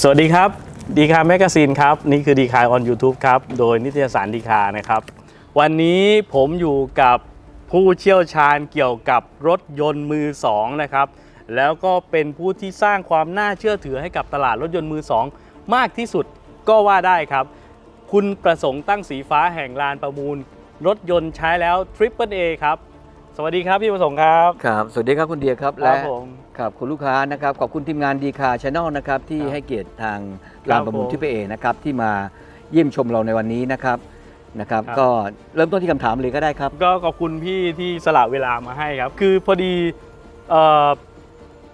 สวัสดีครับดีคาแมกซีนครับ นี่คือดีคาออน YouTube ครับ โดยนิตยสารดีคานะครับ วันนี้ผมอยู่กับผู้เชี่ยวชาญเกี่ยวกับรถยนต์มือสองนะครับ แล้วก็เป็นผู้ที่สร้างความน่าเชื่อถือให้กับตลาดรถยนต์มือสองมากที่สุดก็ว่าได้ครับ คุณประสงค์ตั้งสีฟ้าแห่งลานประมูล รถยนต์ใช้แล้ว Triple A ครับ สวัสดีครับพี่ประสงค์ครับครับ สวัสดีครับคุณเดียครับคและรับผมครับคุณลูกค้านะครับขอบคุณทีมงานดีคาช n แนลนะครับที่ครับให้เกียรติทางครัลาบนประมูลผมที่เอนะครับที่มาเยี่ยมชมเราในวันนี้นะครับนะครับครับก็เริ่มต้นที่คำถามเลยก็ได้ครับ ก็ขอบคุณพี่ที่สละเวลามาให้ครับ คือพอดีเอ่อ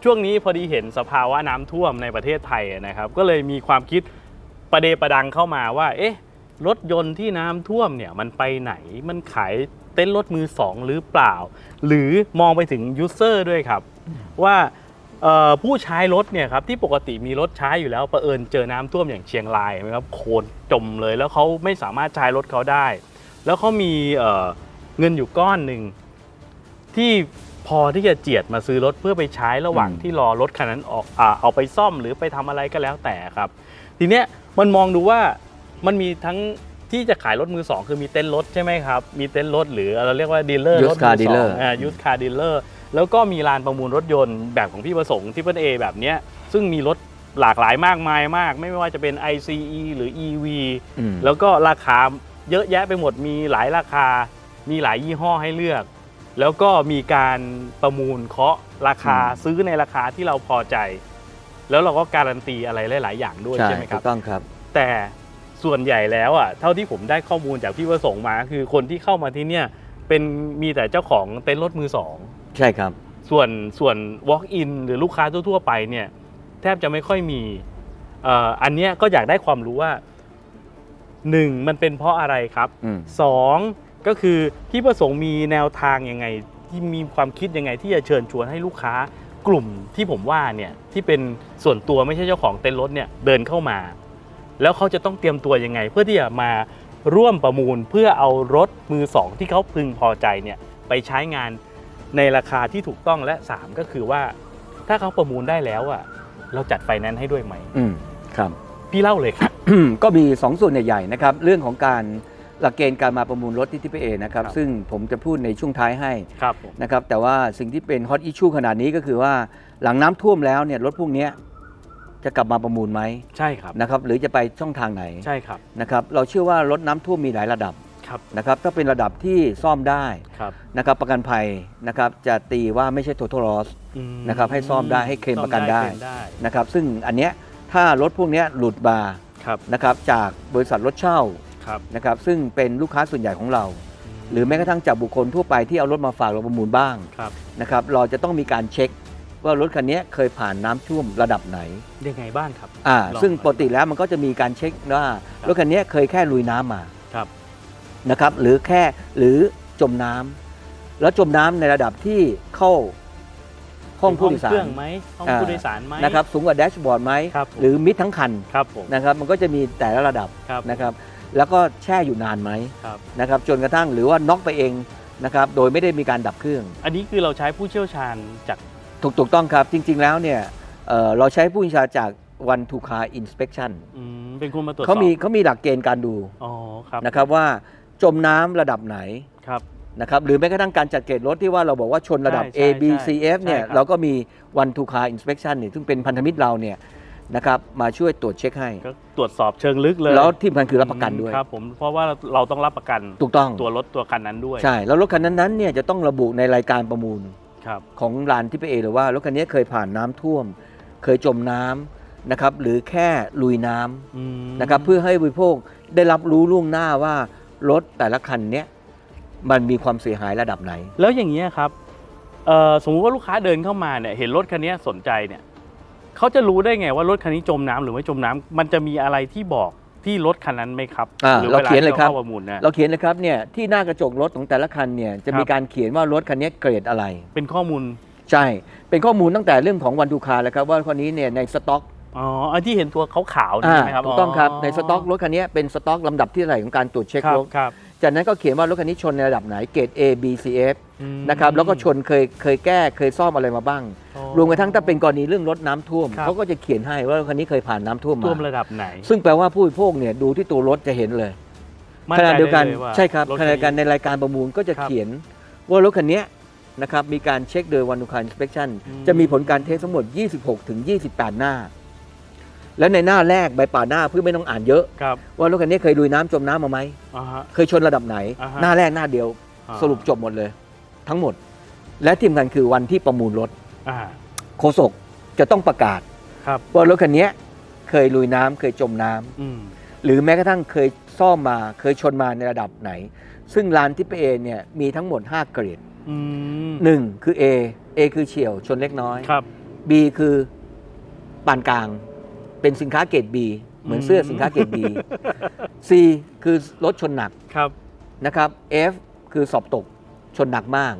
ช่วงนี้พอดีเห็นสภาวะน้ำท่วมในประเทศไทยนะครับ ก็เลยมีความคิดประเดประดังเข้ามาว่า เอ๊ะรถยนต์ที่น้ำท่วมเนี่ยมันไปไหนมันขาย เต้นท์รถมือสองหรือเปล่า หรือมองไปถึงยูเซอร์ด้วยครับ ว่าเอ่อผู้ใช้รถเนี่ยครับที่ปกติมีรถใช้อยู่แล้วประเผอิญเจอน้ำท่วมอย่างเชียงรายเห็นไหมครับโคลนจมเลยแล้วเขาไม่สามารถใช้รถเขาได้ แล้วเขามีเอ่อเงินอยู่ก้อนหนึ่งที่พอที่จะเจียดมาซื้อรถเพื่อไปใช้ระหว่างอืมที่รอรถคันนั้นออกอาเอาไปซ่อมหรือไปทำอะไรก็แล้วแต่ครับ ทีเนี้ยมันมองดูว่ามันมีทั้ง ที่จะขายรถมือสองคือมีเต็นท์รถใช่ไหมครับ มีเต็นท์รถหรือเราเรียกว่าดีลเลอร์ Used รถมื car อสอง dealer อ่ายูสคาร์ดีลเลอร์แล้วก็มีลานประมูลรถยนต์แบบของพี่ประสงค์ที่เป็นเอแบบเนี้ยซึ่งมีรถหลากหลายมากมายมาก ไม่ว่าจะเป็น ICE หรือ EV อืม แล้วก็ราคาเยอะแยะไปหมดมีหลายราคา มีหลายยี่ห้อให้เลือก แล้วก็มีการประมูลเคาะราคาอืมซื้อในราคาที่เราพอใจ แล้วเราก็การันตีอะไรหลาย ๆ อย่างด้วยใช่ใช่ไหมคถูรับกต้องครับ แต่ ส่วนใหญ่แล้วอะเท่าที่ผมได้ข้อมูลจากพี่ประสงค์มาคือคนที่เข้ามาที่เนี่ยเป็นมีแต่เจ้าของเต็นท์รถมือสองใช่ครับ ส่วนส่วน walk in หรือลูกค้าทั่วๆไปเนี่ยแทบจะไม่ค่อยมีเอ่ออันเนี้ยก็อยากได้ความรู้ว่าหนึ่งมันเป็นเพราะอะไรครับอืมสองก็คือพี่ประสงค์มีแนวทางยังไง ที่มีความคิดยังไงที่จะเชิญชวนให้ลูกค้ากลุ่มที่ผมว่าเนี่ยที่เป็นส่วนตัวไม่ใช่เจ้าของเต็นท์รถเนี่ยเดินเข้ามา แล้วเขาจะต้องเตรียมตัวยังไง เพื่อที่จะมาร่วมประมูลเพื่อเอารถมือสองที่เขาพึงพอใจเนี่ยไปใช้งานในราคาที่ถูกต้องและสามก็คือว่า ถ้าเขาประมูลได้แล้วอะเราจัดไฟแนนซ์ให้ด้วยไหมอืมครับ พี่เล่าเลยครับ ก็มี 2 ส่วนใหญ่ๆนะครับ เรื่องของการหลักเกณฑ์การมาประมูลรถที่ทีเอนะครับครับ ซึ่งผมจะพูดในช่วงท้ายให้ครับผมนะครับ แต่ว่าสิ่งที่เป็นฮอตอิชชูขนาดนี้ก็คือว่าหลังน้ำท่วมแล้วเนี่ยรถพวกเนี้ย จะกลับมาประมูลไหมใช่ครับนะครับหรือจะไปช่องทางไหนใช่ครับนะครับเราเชื่อว่ารถน้ำท่วมมีหลายระดับครับนะครับถ้าเป็นระดับที่ซ่อมได้ครับนะครับประกันภัยนะครับจะตีว่าไม่ใช่ total loss อืมนะครับให้ซ่อมได้ให้เคลมประกันได้ ซ่อมเคลมได้นะครับซึ่งอันเนี้ยถ้ารถพวกเนี้ยหลุดมาครับนะครับจากบริษัทรถเช่าครับนะครับซึ่งเป็นลูกค้าส่วนใหญ่ของเรา หรือแม้กระทั่งจากบุคคลทั่วไปที่เอารถมาฝากเราประมูลบ้างครับนะครับเราจะต้องมีการเช็ค ว่ารถคันนี้เคยผ่านน้ำท่วมระดับไหนยังไงบ้างครับ อ่า ลองซึ่งปกติแล้วมันก็จะมีการเช็คว่าครับรถคันนี้เคยแค่ลุยน้ำมาครับ นะครับ หรือแค่หรือจมน้ำแล้วจมน้ำในระดับที่เข้าห้องผู้โดยสาเครื่ร องไหมห้องอ่า ผู้โดยสารไหม นะครับ สูงกว่าแดชบอร์ดไหมครับผม หรือมิดทั้งคันครับผมนะครับ มันก็จะมีแต่ละระดับครับนะครับ แล้วก็แช่อยู่นานไหมครับ นะครับ จนกระทั่งหรือว่าน็อกไปเองนะครับ โดยไม่ได้มีการดับเครื่อง อันนี้คือเราใช้ผู้เชี่ยวชาญจาก ถูกถูกต้องครับจริง ๆ แล้วเนี่ยเอ่อเราใช้ผู้บัญชาจาก one to car inspection อืมเป็นคนมาตรวจสอบเขามีเขามีหลักเกณฑ์การดูอ๋อครับนะครับว่าจมน้ำระดับไหนครับ นะครับหรือแม้กระทั่งการจัดเกรดรถที่ว่าเราบอกว่าชนระดับ ใช่ A ใช่ B C F เนี่ยใช่ครับ เราก็มี one to car inspection เนี่ยซึ่งเป็นพันธมิตรเราเนี่ยนะครับมาช่วยตรวจเช็คให้ ก็ตรวจสอบเชิงลึกเลยแล้วที่สำคัญคือรับประกันด้วย ครับผมเพราะว่าเราต้องรับประกันถูกต้อง ตัวรถตัวคันนั้นด้วย ใช่ แล้วรถคันนั้นๆเนี่ยจะต้องระบุในรายการประมูลครับ ของร้านที่ไปเอหรือว่ารถคันนี้เคยผ่านน้ำท่วม เคยจมน้ำนะครับหรือแค่ลุยน้ำอืมนะครับเพื่อให้บริโภคได้รับรู้ล่วงหน้าว่ารถแต่ละคันเนี้ยมันมีความเสียหายระดับไหน แล้วอย่างเงี้ยครับเอ่อสมมุติว่าลูกค้าเดินเข้ามาเนี่ยเห็นรถคันนี้สนใจเนี่ยเขาจะรู้ได้ไงว่ารถคันนี้จมน้ำหรือไม่จมน้ำมันจะมีอะไรที่บอก ที่รถคันนั้นไหมครับอ่าหรือเราเขียนเลยครับ วาที่ข้าประมูลนะเราเขียนเลยครับเนี่ยที่หน้ากระจกรถของแต่ละคันเนี่ยจะครับมีการเขียนว่ารถคันนี้เกรดอะไร เป็นข้อมูลใช่ เป็นข้อมูลตั้งแต่เรื่องของวันดูคาแล้วครับว่าคันนี้เนี่ยในสต็อกอ๋ออันที่เห็นตัวขาวๆนี่อ่าใช่ไหมครับถูกต้องครับในสต็อกรถคันนี้เป็นสต็อกลำดับที่เท่าไหร่ของการตรวจเช็คครับรถครับ จากนั้นก็เขียนว่ารถคันนี้ชนในระดับไหนเกรด A B C F อืมนะครับแล้วก็ชนเคยเคยแก้เคยซ่อมอะไรมาบ้างอ๋อรวมกระทั่งถ้าเป็นกรณีเรื่องรถน้ำท่วมครับเขาก็จะเขียนให้ว่ารถคันนี้เคยผ่านน้ำท่วมท่วมมาระดับไหน ซึ่งแปลว่าผู้บริโภคเนี่ยดูที่ตัวรถจะเห็นเลยมั่ขใจณะเดียวกันไลาใช่ครับถขณะเดียวกันในรายการประมูลก็จะครับเขียนว่ารถคันเนี้ยนะครับมีการเช็คโดยวัน u ุค i น inspection อืมจะมีผลการเทสทั้งหมด 26ถึง28 หน้า แล้วในหน้าแรกใบป่าหน้าเพื่อไม่ต้องอ่านเยอะ ครับว่ารถคันนี้เคยลุยน้ำจมน้ำมาไหม อ่าฮะ เคยชนระดับไหน อ่าฮะ หน้าแรกหน้าเดียว อ่าสรุปจบหมดเลย ทั้งหมด และที่สำคัญคือวันที่ประมูลรถอ่า โฆษกจะต้องประกาศครับ ว่ารถคันนี้เคยลุยน้ำเคยจมน้ำอืม หรือแม้กระทั่งเคยซ่อมมาเคยชนมาในระดับไหน ซึ่งลานทิปเอเนี่ยมีทั้งหมด 5 เกรด อืม 1 คือ A A คือเฉียวชนเล็กน้อย ครับ B คือปานกลาง เป็นสินค้าเกรด B เหมือนเสื้อสินค้าเกรด B C คือรถชนหนักครับนะครับ F คือสอบตกชนหนักมาก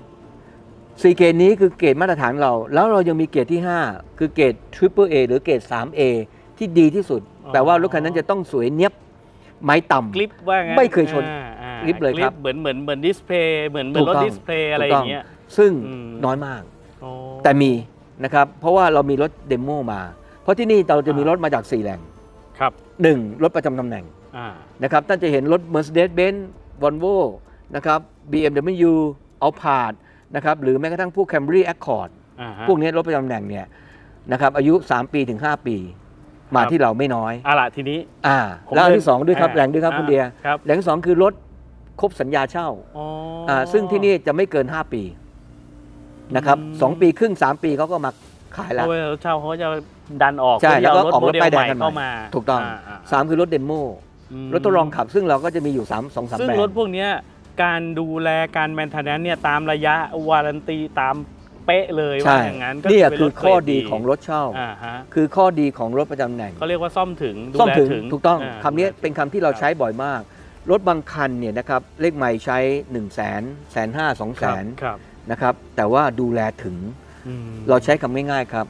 C เกรดนี้คือเกรดมาตรฐานเรา แล้วเรายังมีเกรดที่ 5 คือเกรด Triple A หรือเกรด 3A ที่ดีที่สุดอ๋อแปลว่ารถคันนั้นจะต้องสวยเนียบไม้ต่ำกลิปว่างั้นไม่เคยชนอ่าอ่ากลิปเลยครับเหมือนเหมือนเหมือนดิสเพย์เหมือนเหมือนถูกรถต้องดิสเพย์อะไรถูอกต้ย่างเงี้ยซึ่งอืมน้อยมากอ๋อแต่มีนะครับ เพราะว่าเรามีรถเดโมมา เพราะที่นี่เราจะมีรถมาจาก 4 แหล่งครับ 1. รถประจำตำแหน่งอ่า นะครับท่านจะเห็นรถ Mercedes-Benz Volvo นะครับ BMW Alphard นะครับหรือแม้กระทั่งพวก Camry Accord อ่าฮะพวกนี้รถประจำตำแหน่งเนี่ยนะครับอายุ 3 ปีถึง 5 ปี มาครับที่เราไม่น้อยอะล่ะทีนี้อ่าผมแล้วอันเดินที่ 2 ด้วยครับอ่าแหล่งด้วยครับอ่าคุณเดีย ครับแหล่งที่สองคือรถครบสัญญาเช่าอ๋ออ่าซึ่งที่นี่จะไม่เกิน 5 ปีนะครับอืม สองปีครึ่ง 3 ปีเขาก็มา ขายเพแล้วราะว่าเช่าเขาจะดันออกใช่เพื่ที่แล้วก็เารถออกรถโมเดลป้ายแดใหงม่กันใหม่เข้ามา ถูกต้องาาสามคือรถเดโมอืมรถทดลองขับซึ่งเราก็จะมีอยู่3 2 3ซึ่งแบรนรถด์พวกเนี้ยการดูแลการแมนเทนแนนเนี่ยตามระยะวารันตีตามเป๊ะเลยว่าใช่อย่างนั้นก็นี่เป็คือรถข้อเกรดีของรถเช่าอ่าฮะคือข้อดีของรถประจำตำแหน่งเขาเรียกว่าซ่อมถึงดูซ่อมแลถึงถึงถูกต้องาคำนี้ดูแลถึงเป็นคำที่เราใช้บ่อยมาก รถบางคันเนี่ยนะครับเลขไมล์ใช้1นึ่งแสนแสนห้าสองแสนครับนะครับแต่ว่าดูแลถึง อืมเราใช้คำง่ายๆครับ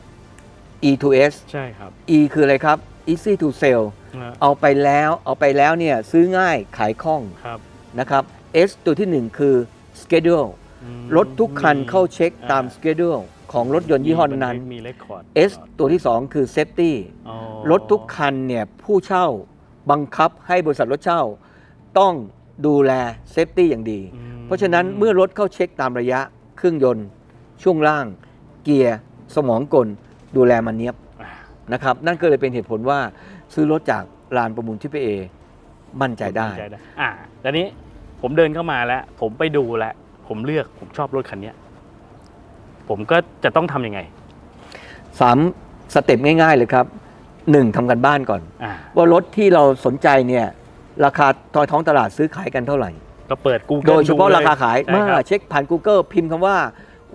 E to S ใช่ครับ E คืออะไรครับ easy to sell นะเอาไปแล้วเอาไปแล้วเนี่ยซื้อง่ายขายคล่องครับนะครับ S ตัวที่หนึ่งคือ schedule อืมรถทุกคันเข้าเช็คตาม อ่ schedule ของรถยนต์ยี่ห้อนั้นมีเรคคอร์ด S ตัวที่ 2 คือ safety อ๋อรถทุกคันเนี่ยผู้เช่าบังคับให้บริษัทรถเช่า ต้องดูแลเซฟตี้อย่างดี อืมเพราะฉะนั้นเมื่อรถเข้าเช็คตามระยะเครื่องยนต์ ช่วงล่าง เกียร์สมองกลดูแลมันเนียบอ่านะครับนั่นก็เลยเป็นเหตุผลว่าซื้อรถจากลานประมูลที่พีเอมั่นใจได้ใจได้อ่าตอนนี้ผมเดินเข้ามาแล้ว ผมไปดูแล้ว ผมเลือกผมชอบรถคันเนี้ยผมก็จะต้องทำยังไงสามสเต็ปง่าย ๆ เลยครับหนึ่งทำกันบ้านก่อนอ่าว่ารถที่เราสนใจเนี่ยราคาทอยท้องตลาดซื้อขายกันเท่าไหร่ ก็เปิด Google โดยเฉพาะลราคาขายใช่เมื่ครัอบเช็คผ่าน Google พิมพ์คำว่า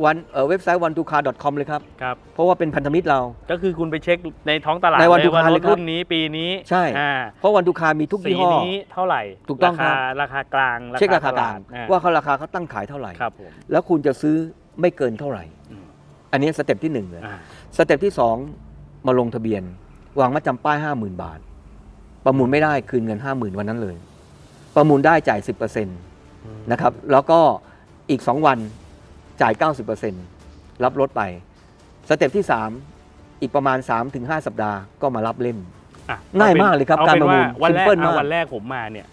วันเอ่อเว็บไซต์ one to car com เลยครับ ครับ เพราะว่าเป็นพันธมิตรเรา ก็คือคุณไปเช็คในท้องตลาดในวันเลยทุกว่าคันรเลถยครับรุ่นนี้ปีนี้ใช่อ่าเพราะวันทูคามีทุกสียี่ห้อนี้เท่าไหร่ถูกต้องครับราคากลางเช็คราคากลางตดอ่ว่าเขาราคาเขาตั้งขายเท่าไหร่ครับผมแล้วคุณจะซื้อไม่เกินเท่าไหร่อืมอันนี้สเต็ปที่หนึ่งเลยอ่าสเต็ปที่สองมาลงทะเบียนวางมาจำป้าย50,000บาท ประมูลไม่ได้คืนเงิน50,000วันนั้นเลย ประมูลได้จ่าย10%นะครับแล้วก็อีก2วัน จ่าย 90%รับรถไป สเต็ปที่ 3 อีกประมาณ 3-5 สัปดาห์ก็มารับเล่มอะง่ายมากเลยครับอการป็นประมูลว่าวันแรก simple อะมากวันแรกผมมาเนี่ย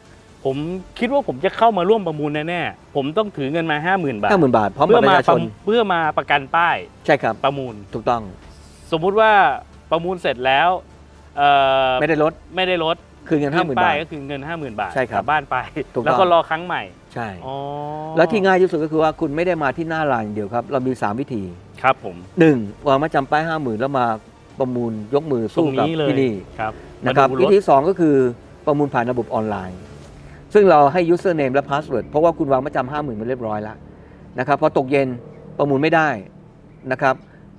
ผมคิดว่าผมจะเข้ามาร่วมประมูลแน่ๆ ผมต้องถือเงินมา 50,000 บาท50,000บาท พร้อมเพื่บัอตรปมาระชาชน เพื่อมาประกันป้ายใช่ครับ ประมูล ถูกต้องสมมุติว่าประมูลเสร็จแล้วเอ่อไม่ได้ลดไม่ได้ลดคืนเงิน50,000ป้าบายทก็คือเงิน 50,000 บาทใช่ครับกลับ้านไป ถูกต้อง แล้วก็รอครั้งใหม่ ใช่ อ๋อแล้วที่ง่ายที่สุดก็คือว่าคุณไม่ได้มาที่หน้าลานอย่างเดียวครับ เรามี 3 วิธี ครับผม 1. วางมาจำป้าย50,000แล้วมาประมูลยกมือตรสู้งกับนี้เลยที่นี่ครับนะครับมาดูวิรถธี 2 ก็คือประมูลผ่านระบบออนไลน์ ซึ่งเราให้ username และ password เพราะว่าคุณวางมาจำ50,000มาเรียบร้อยแล้วนะครับพอตกเย็นประมูลไม่ได้นะครับ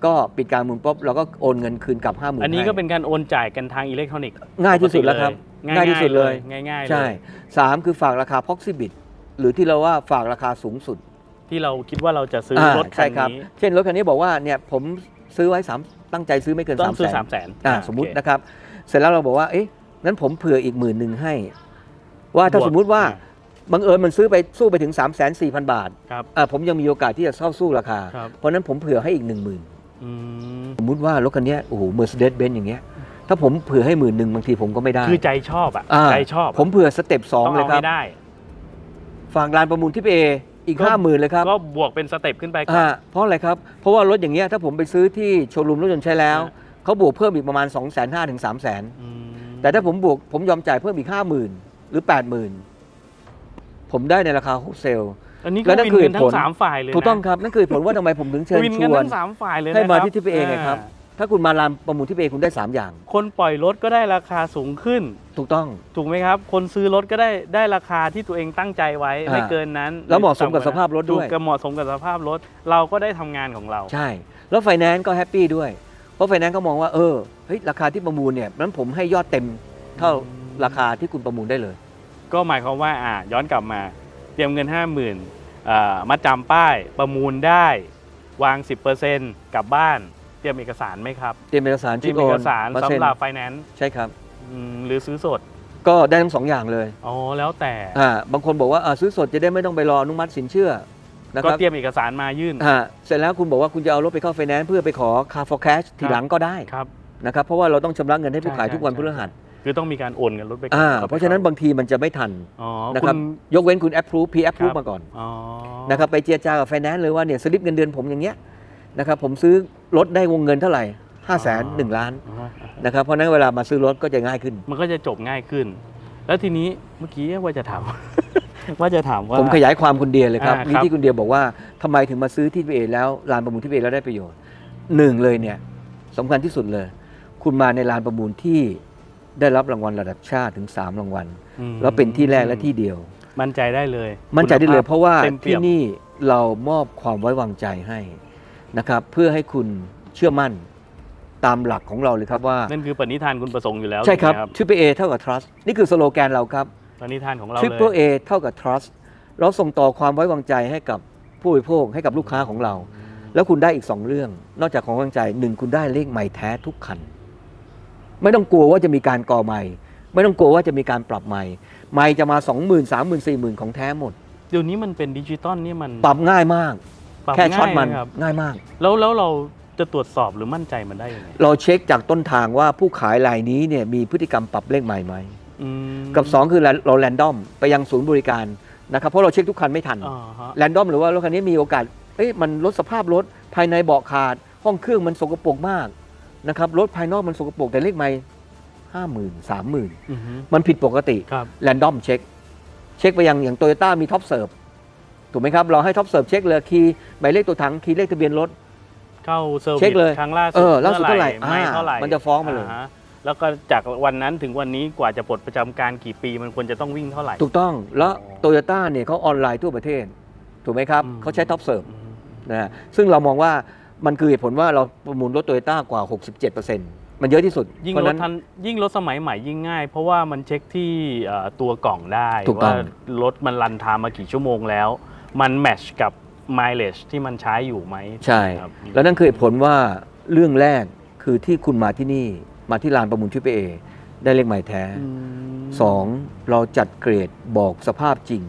ก็ปิดการประมูลปุ๊บเราก็โอนเงินคืนกลับ50,000อันนี้ก็ให้เป็นการโอนจ่ายกันทางอิเล็กทรอนิกส์ง่ายที่สุดแล้วครับง่าง่ายยที่สุดเลย ง่ายๆเลยใช่3คือฝากราคา proxibit หรือที่เราว่าฝากราคาสูงสุดที่เราคิดว่าเราจะซื้ออ่ารถคัใช่นครับนี้ เช่นรถคันนี้บอกว่าเนี่ยผมซื้อไว้สามตั้งใจซื้อไม่เกินต้อสางมซื้อแสสานมแสนอ่าสมมุตินะครับ เสร็จแล้วเราบอกว่าเอ๊ะนั้นผมเผื่ออีกหมื่นหนึ่งให้ ว่าถ้าสมมุติว่าบังเอิญมันซื้อไปสู้ไปถึง 3 4 0 0 0 0 บาทครับ อะผมยังมีโอกาสที่จะเข้าสู้ราคา ครับ เพราะฉะนั้นผมเผื่อให้อีก 1 0,000อืมสมมติว่ารถคันเนี้ยโอ้โห Mercedes Benz อย่างเงี้ยถ้าผมเผื่อให้หมื่นหนึ่งบางทีผมก็ไม่ได้ คือใจชอบอะอ่า ใจชอบอะผมเผื่อสเต็ปสองต้องเลยเอาครับ ให้ได้ ฝากร้านประมูลที่เออีกก็ห้าหมื่นเลยครับก็บวกเป็นสเต็ปขึ้นไปก่อนอ่าเพราะอะไรครับ เพราะว่ารถอย่างเงี้ยถ้าผมไปซื้อที่โชว์รูมรถยนต์ใช้แล้วอ่เขาบวกเพิ่มอีกประมาณ 2 5 0 0 0 0ถึง3 0 0 0 0 อืม0แต่ถ้าผมบวกผมยอมจ่ายเพิ่มอีก 50,000 หรือ 80,000 ผมได้ในราคาโฮเซล อันนี้แล้ก็วนั่นวินคือกันทั้ผงลสามฝ่ายเลยนะถูกต้องครับ นั่นคือเหตุผลว่าทำไมผมถึงเชิญวินชกันวน ทั้งสามฝ่ายเลยให้มานะครับที่ที่เอไงครับ ถ้าคุณมาร้านประมูลที่เอคุณได้ 3 อย่าง คนปล่อยรถก็ได้ราคาสูงขึ้น ถูกต้อง ถูกไหมครับ คนซื้อรถก็ได้ได้ราคาที่ตัวเองตั้งใจไว้อ่า ไม่เกินนั้นแล้วเหมาะสมกับสภาพรถด้วยถูกกับเหมาะสมกับสภาพรถ เราก็ได้ทำงานของเรา ใช่ แล้วไฟแนนซ์ก็แฮปปี้ด้วย เพราะไฟแนนซ์ก็มองว่าเออเฮ้ยราคาที่ประมูลเนี่ยนั้นผมให้ยอดเต็มเท่าราคาที่คุณประมูลได้เลย ก็หมายความว่าอ่าย้อนกลับมา เตรียมเงิน 5 0,000ื่นมาจำป้ายประมูลได้วาง 10%กลับบ้านเตรียมเอกสารไหมครับเตรียมเอกสารเตรีชุยดมโอเอกนสารมาเซ็นสำหรับไฟแนนซ์ใช่ครับหรือซื้อสดก็ได้ทั้งสองอย่างเลยอ๋อแล้วแต่อ่าบางคนบอกว่าอ่าซื้อสดจะได้ไม่ต้องไปรออนุมัติสินเชื่อนะก็ครับเตรียมเอกสารมายื่นอ่าเสร็จแล้วคุณบอกว่าคุณจะเอารถไปเข้าไฟแนนซ์เพื่อไปขอ car for cash ทีหลังก็ได้ครับนะครับเพราะว่าเราต้องชำระเงินให้ผู้ขายใช่ทุกวันใช่พฤหัสคือต้องมีการโอนกันรถไปก่นอ่าข้เพราะฉะนั้นบางทีมันจะไม่ทันอ๋อนะคุครับณยกเว้นคุณ approve p approve ครับมาก่อนอ๋อนะครับไปเจรจากับไฟแนนซ์เลยว่าเนี่ยสลิปเงินเดือนผมอย่างเงี้ย นะครับผมซื้อรถได้วงเงินเท่าไหร่5 0 0 0 0 0 1ล้านอ๋อนะครับเพราะฉะนั้นเวลามาซื้อรถก็จะง่ายขึ้น มันก็จะจบง่ายขึ้น แล้วทีนี้เมื่อกี้ว่าจะถามว่าจะถามว่าผมขยายความคุณเดียเลยครับอ่าครับนี่ที่คุณเดียบอกว่าทำไมถึงมาซื้อที่พีเอแล้วลานประมูลที่พีเอแล้วได้ประโยชน์หนึ่งเลยเนี่ยสำคัญที่สุดเลย คุณมาในลานประมูลที่ได้รับรางวัลระดับชาติถึง 3 รางวัลอืมแล้วเป็นที่แรกและที่เดียว มั่นใจได้เลย มั่นใจได้เลยเพราะว่าต็มปี่ที่ยมนี่เรามอบความไว้วางใจให้ นะครับเพื่อให้คุณเชื่อมั่นตามหลักของเราเลยครับว่า นั่นคือปณิธานคุณประสงค์อยู่แล้วใช่ครับถูกไหม Triple A เท่ากับ trust นี่คือสโลแกนเราครับปณิธานของเรา Triple เลย A เท่ากับ trust เราส่งต่อความไว้วางใจให้กับผู้บริโภคให้กับลูกค้าของเรา แล้วคุณได้อีก 2 เรื่อง นอกจากของไว้วางใจหนึ่งคุณได้เลขใหม่แท้ทุกคัน ไม่ต้องกลัวว่าจะมีการก่อใหม่ ไม่ต้องกลัวว่าจะมีการปรับใหม่ ใหม่จะมา 2 0 0 0 0 3 0 0 0 0 4 0 0 0 ของแท้หมดเดี๋ยวนี้มันเป็นดิจิตอลนี่มันปรับง่ายมาก ปรับแค่ช็อตง่ายมันนะครับ ง่ายมาก แล้วแล้วเราจะตรวจสอบหรือมั่นใจมันได้ยังไงเราเช็คจากต้นทางว่าผู้ขายรายนี้เนี่ยมีพฤติกรรมปรับเลขใหม่ไหม อืมกับ 2 คือเราแรนดอมไปยังศูนย์บริการนะครับเพราะเราเช็คทุกคันไม่ทันอ่าฮะแรนดอมหรือว่ารถคันนี้มีโอกาสเอ้ยมันลดสภาพรถภายในเบาะขาด ห้องเครื่องมันสกปรกมากนะครับรถภายนอกมันสกปรกแต่เลขไม่ห้าหมื่นสามหมื่นอือฮึมันผิดปกติครับแรนดอมเช็ค เช็คไปยังอย่างโตโยต้ามีท็อปเซิร์ฟ ถูกไหมครับเราให้ท็อปเซิร์ฟเช็คเลยคีย์หมายเลขตัวถังคีย์เลขทะเบียนรถ เข้าเซอร์วิเช็คเลยครั้งล่าสุดเออล่าสุดเท่าไหร่ไม่อ่าเท่าไหร่มันจะฟ้องมาเลยฮแล้วก็จากวันนั้นถึงวันนี้กว่าจะปลดประจำการกี่ปีมันควรจะต้องวิ่งเท่าไหร่ ถูกต้องแล้วอ๋อโตโยต้าเนี่ยเขาออนไลน์ทั่วประเทศ ถูกไหมครับอืม เขาใช้ท็อปเซิร์ฟ อืม นะฮะซึ่งเรามองว่ามันคือเหตุผลว่าเราประมูลรถโตโยต้ากว่า 67%มันเยอะที่สุดยิ่งเพราะรฉะถนั้น ทันยิ่งรถสมัยใหม่ยิ่งง่าย เพราะว่ามันเช็คที่เอ่อตัวกล่องได้ถูกต้องว่ารถมันรันไทม์มากี่ชั่วโมงแล้ว มันแมชกับ mileage ที่มันใช้อยู่ไหมใช่ ครับแล้วนั่นคือเหตุผลว่าเรื่องแรกคือที่คุณมาที่นี่มาที่ลานประมูลทิปเอได้เลขหมายแท้อืมสองเราจัดเกรดบอกสภาพจริง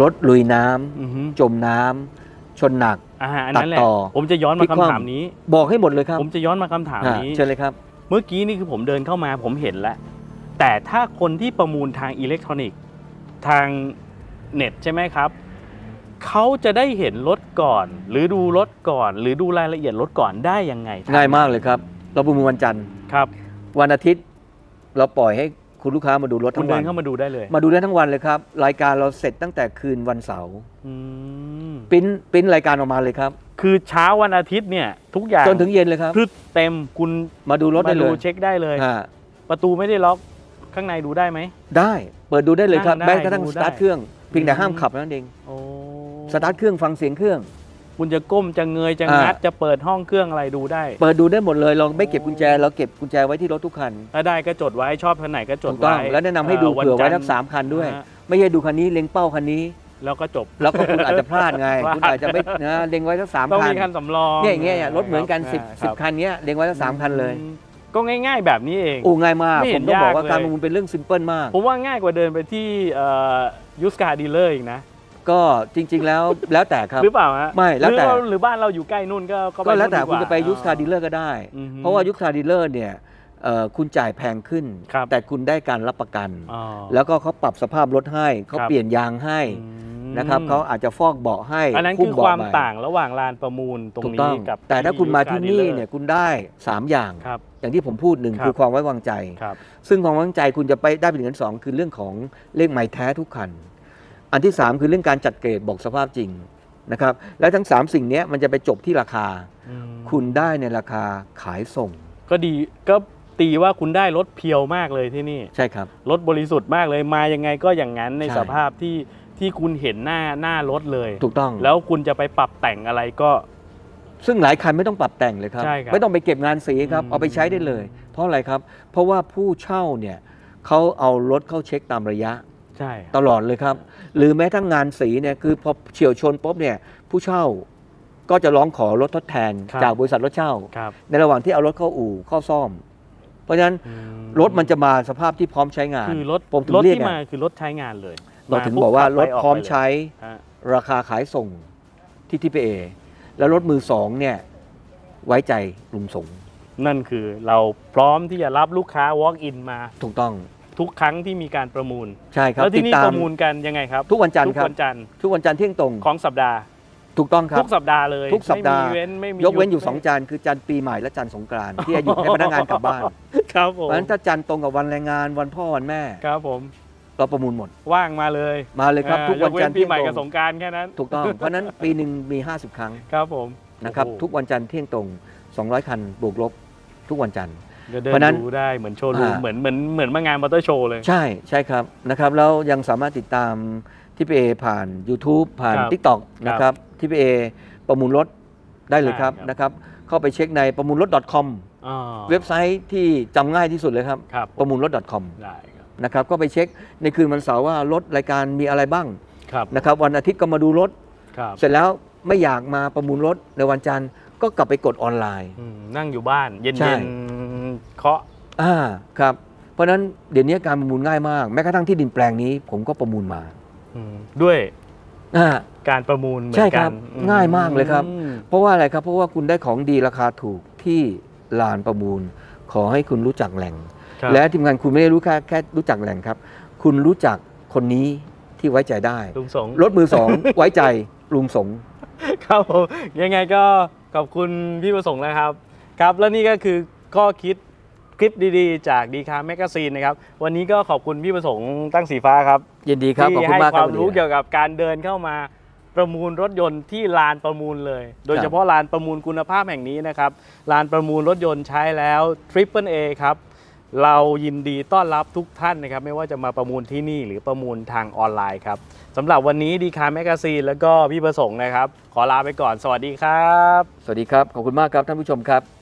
รถลุยน้ำอือฮึจมน้ำชนหนัก อ่าอันนั้นแหละตัดต่อผมจะย้อนพลิมากคว่ำคำถามนี้ บอกให้หมดเลยครับผมจะย้อนมาคำถามอ่านี้ เชิญเลยครับ เมื่อกี้นี่คือผมเดินเข้ามาผมเห็นแล้ว แต่ถ้าคนที่ประมูลทางอิเล็กทรอนิกส์ทางเน็ตใช่ไหมครับ เขาจะได้เห็นรถก่อน หรือดูรถก่อน หรือดูรายละเอียดรถก่อนได้ยังไงง่ายมากเลยครับ เราประมูลวันจันทร์ครับ วันอาทิตย์ เราปล่อยให้คุณลูกค้ามาดูรถคุทั้ณงเดิวันนเข้ามาดูได้เลยมาดูได้ทั้งวันเลยครับ รายการเราเสร็จตั้งแต่คืนวันเสาร์อืมปริ้นปริ้นรายการออกมาเลยครับ คือเช้าวันอาทิตย์เนี่ย ทุกอย่างจนถึงเย็นเลยครับพรึดเต็มคุณมาดูรถได้เลดูยเช็คได้เลย อ่าประตูไม่ได้ล็อกข้างในดูได้ไหม ได้เปิดดูได้เลยครับนั่งได้แม้กระทั่งดูสได้ตาร์ทเครื่องเพียงแต่อืมห้ามขับนั่นเอง โอ้ สตาร์ทเครื่องฟังเสียงเครื่อง คุณจะก้มจะเงยจะอ่างังัดจะเปิดห้องเครื่องอะไรดูได้ เปิดดูได้หมดเลยเราไม่เก็บกุญแจเราเก็บกุญแจไว้ที่รถทุกคันถ้าได้ก็จดไว้ชอบคันไหนก็จดถูกต้องไว้แล้วแนะนำให้ดูวันเผื่อไว้จันททั้งสามคันด้วย ฮะไม่ใช่ดูคันนี้เล็งเป้าคันนี้ แล้วก็จบ แล้วก็คุณอาจจะพลาดไง พลาด คุณอาจจะไม่นะเล็งไว้ทั้งสามต้องคันมีคันสำรองเนี่ยอย่างเงี้ยรถเหมือนกันครับสิบสิบรับคันเนี้ยเล็งไว้ทั้งสามคันเลยอืมก็ง่ายๆแบบนี้เอง โอ้ง่ายมาก ไม่ผเห็มนต้องบอกยากว่าเลย การประมูลเป็นเรื่องซิมเพิลมาก ผมว่าง่ายกว่าเดินไปที่ยูสการ์ดีลเลอร์อีกนะ ก็จริง ๆ แล้วแล้วแต่ครับ หรือเปล่าฮะไม่แล้วแต่ หรือเราหรือบ้านเราอยู่ใกล้นู่นก็ก็ก็แล้วแต่นู่นดีคุณว่าจะไปยูสคาร์ดีลเลอร์ก็ได้ อือฮึเพราะว่ายูสคาร์ดีลเลอร์เนี่ยเอ่อคุณจ่ายแพงขึ้น ครับ แต่คุณได้การรับประกัน อ๋อ แล้วก็เขาปรับสภาพรถให้ เขาครับ เปลี่ยนยางให้อืมนะครับเขาอาจจะฟอกเบาะให้อันนั้นหุ้คือเบาะความใหม่ต่างระหว่างลานประมูลตรงถูกต้นี้องกับแต่ถ้าคุณมาที่นี่ used car เนี่ย dealer คุณได้ 3 อย่าง ครับ อย่างที่ผมพูดหนึ่งครับ คือความไว้วางใจ ครับ ซึ่งความไว้วางใจคุณจะไปได้ไปถึงอันสองคือเรื่องของเลขไม้แท้ทุกคัน อันที่ 3 คือเรื่องการจัดเกรดบอกสภาพจริงนะครับ และทั้ง 3 สิ่งเนี้ยมันจะไปจบที่ราคาอืมคุณได้ในราคาขายส่ง ก็ดีก็ตีว่าคุณได้รถเพียวมากเลยที่นี่ ใช่ครับ รถบริสุทธิ์มากเลยมายังไงก็อย่างนั้นในใช่สภาพที่ที่คุณเห็นหน้าหน้ารถเลย ถูกต้อง แล้วคุณจะไปปรับแต่งอะไรก็ ซึ่งหลายคันไม่ต้องปรับแต่งเลยครับใช่ครับไม่ต้องไปเก็บงานสีครับอืมเอาไปใช้ได้เลย เพราะอะไรครับ เพราะว่าผู้เช่าเนี่ยเขาเอารถเข้าเช็คตามระยะ ใช่ตลอดเลยครับ หรือแม้ทั้งงานสีเนี่ยคือพอเฉียวชนปุ๊บเนี่ยผู้เช่าก็จะร้องขอรถทดแทนครับจากบริษัทรถเช่า ครับในระหว่างที่เอารถเข้าอู่เข้าซ่อม เพราะฉะนั้นอืรถมันจะมาสภาพที่พร้อมใช้งาน คือรถผมถึงรถเรียกที่ไง มาคือรถใช้งานเลยเราถึงปุ๊บอกว่าขัรถไปกพร้อมไปเลยใช้ฮะราคาขายส่งที่ทีพีเอแล้วรถมือสองเนี่ยไว้ใจลุงสงนั่นคือเราพร้อมที่จะรับลูกค้า walk in มา ถูกต้อง ทุกครั้งที่มีการประมูล ใช่ครับแล้วที่นี่ติดตาประมูลกันยังไงครับ ทุกวันจันทร์ทุกครับ วันจันทร์ทุกวันจันทร์เที่ยงตรง ของสัปดาห์ ถูกต้องครับ ทุกสัปดาห์เลยทุกสัปดาห์ ไม่มีเว้นไม่มียกเว้นอยู่ห2จันทร์คือจันทร์ปีใหม่และจันทร์สงกรานต์ที่จะหยุดให้พนักงานกลับบ้าน ครับผเพมราะฉะนั้นถ้าจันทร์ตรงกับวันแรงงานวันพ่อวันแม่ ครับผมเราประมูลหมด ว่างมาเลยมาเลยครับ อ่าทุกวันยเว้จันทร์ปีเที่ยงใหม่ตรกับสงงกรารแค่นั้น ถูกต้อง เพราะฉะนั้นปีหนึ่งมี 50 ครั้งครับผมนะครับโอ้โหทุกวันจันทร์เที่ยงตรง 200 คันบวกลบทุกวันจันทร์ ก็เดิเพราะฉะนั้นนดูได้เหมือนโชว์รูมอ่า เหมือนเหมือนเหมือนมางานมอเตอร์โชว์เลย ใช่ใช่ครับนะครับแล้วยังสามารถติดตามที่พีเอผ่าน YouTube ผ่าน ครับ TikTok ครับนะครับที่พีเอประมูลรถได้เลยครับได้ครับ นะครับเข้าไปเช็คในประมูลรถ .com อ่าเว็บไซต์ที่จำง่ายที่สุดเลยครับ ครับประมูลรถ .com ได้ครับนะครับก็ไปเช็คในคืนวันเสาร์ว่ารถรายการมีอะไรบ้างครับนะครับวันอาทิตย์ก็มาดูรถ ครับเสร็จแล้วไม่อยากมาประมูลรถในวันจันทร์ก็กลับไปกดออนไลน์ อืมนั่งอยู่บ้าน เย็นใช่ เย็น เคาะอ่าครับ เพราะฉะนั้นเดี๋ยวนี้การประมูลง่ายมาก แม้กระทั่งที่ดินแปลงนี้ผมก็ประมูลมาอืมด้วยอ่าการประมูลเหมือนใช่กัครันบอืมง่ายมากเลยครับ อืมเพราะว่าอะไรครับ เพราะว่าคุณได้ของดีราคาถูกที่ลานประมูล ขอให้คุณรู้จักแหล่ง ครับและทีมงานคุณไม่ได้รู้แค่แค่รู้จักแหล่งครับ คุณรู้จักคนนี้ที่ไว้ใจได้ ลุงสงรถมือสอง ไว้ใจลุงสง ครับผมยังไงก็ขอบคุณพี่ประสงค์นะครับครับ และนี่ก็คือข้อคิด คลิปดีๆ จากดีคาแมกซีนนะครับ วันนี้ก็ขอบคุณพี่ประสงค์ตั้งสีฟ้าครับ ยินดีครับ ขอบที่คุณให้มากคครัวาบมรู้เกี่ยวกับการเดินเข้ามาประมูลรถยนต์ที่ลานประมูลเลย โดยเฉพาะลานประมูลคุณภาพแห่งนี้นะครับ ลานประมูลรถยนต์ใช้แล้ว Triple A ครับ เรายินดีต้อนรับทุกท่านนะครับ ไม่ว่าจะมาประมูลที่นี่หรือประมูลทางออนไลน์ครับสำหรับวันนี้ดีคาแมกซีนแล้วก็พี่ประสงค์นะครับ ขอลาไปก่อน สวัสดีครับ สวัสดีครับ ขอบคุณมากครับท่านผู้ชมครับ